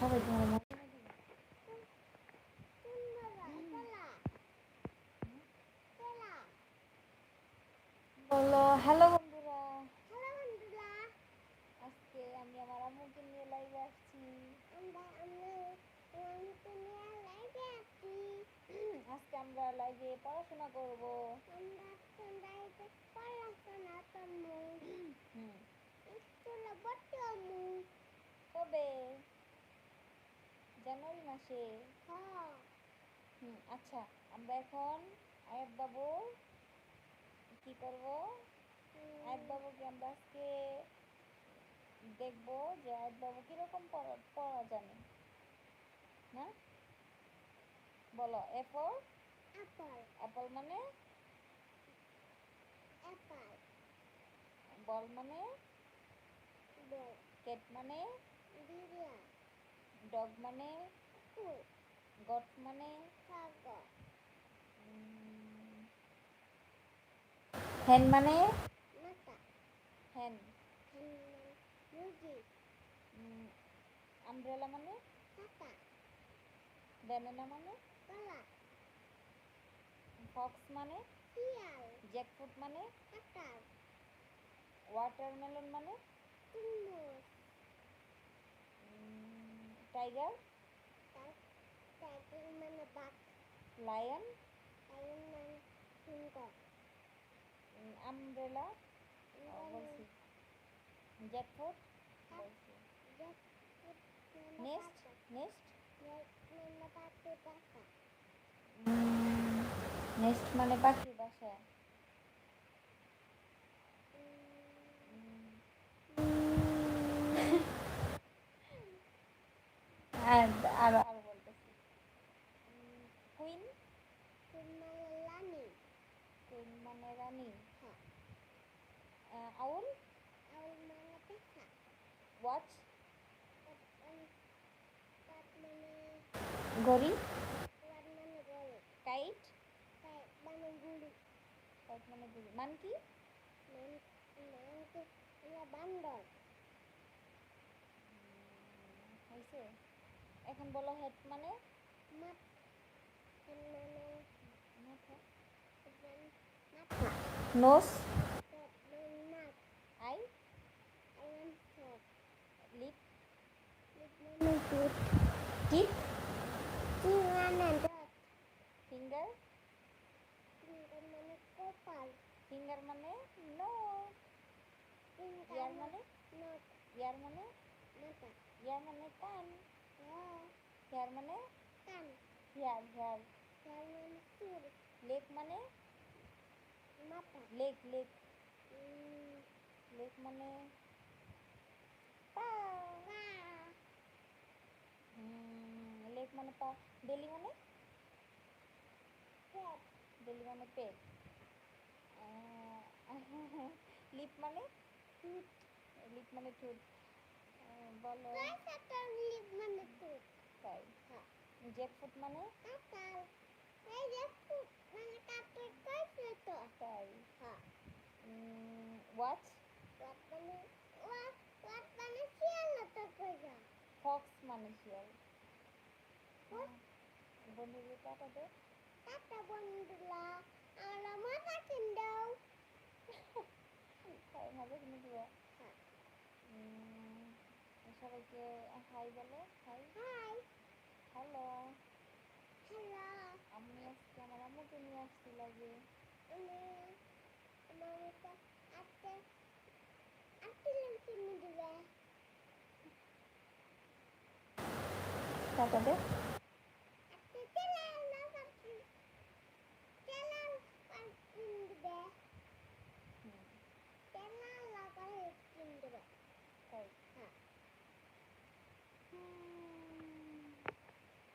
সবাই তোমার বলো হ্যালো বন্ধুরা। আজকে আমি আমার আম্মুকে নিয়ে লাইভে আসছি। আজকে আমরা লাইভে পড়াশোনা করব। হুম। কবে? জানুয়ারি মাসে। হুম আচ্ছা আমরা এখন আয়াত বাবু কি করব? আয়াত বাবুকে আমরা আজকে দেখব যে আয়াত বাবু কীরকম পড়া জানে। না? বলো এ অ্যাপল মানে? বল মানে? কেট মানে? ডগ মানে গট মানে হ্যান মানে হ্যান আমব্রেলা মানে ব্যানানা মানে ফক্স মানে জ্যাকফ্রুট মানে ওয়াটারমেলন মানে টাইগার টাইগার মানে বাঘ লায়ন লায়ন মানে সিংহ আমব্রেলা বলছি জ্যাকফ্রুট বলছি নেক্সট নেক্সট নেক্সট মানে পাখির বাসা। আর কুইন? কুইন মানে রানী আউল? আউল ওয়াচ গড়ি কাইট কাইট মানে গুড়ি। মানকি বান্দর হয়েছে এখন বলো হেড মানে মাছ মানে মাথা মাথা নোস নাক আই আয়ন সব লিপ মানে? দুধ টিপ কি মানে দাঁত ফিঙ্গার ফিঙ্গার মানে কপাল ফিঙ্গার মানে ফিঙ্গার ইয়ার মানে ইয়ার মানে কান. হেয়ার মানে কান হেয়ার হেয়ার তার মানে? মাথা লেগ লেগ মানে? লেগ মানে পা বেলি মানে? বেলি মানে পেট। লিপ মানে? লিপ মানে ঠোঁট। বলো। লিপ মানে ঠোঁট। তাই। হ্যাঁ। জ্যাকফ্রুট মানে? হ্যাঁ কইরা ফক্স মানে শিয়াল। What? বন্ধুদের টাকা দে। টাটা বন্ধুরা আমরা মজা কিনদাও তাই ভালো কিনে দিবা। হ্যাঁ। সবাইকে হাই বলো। Hi hi hello hello kamunya sekian lama mungkin ya still lagi ini mau kita ada ada yang sini juga kata deh Okay.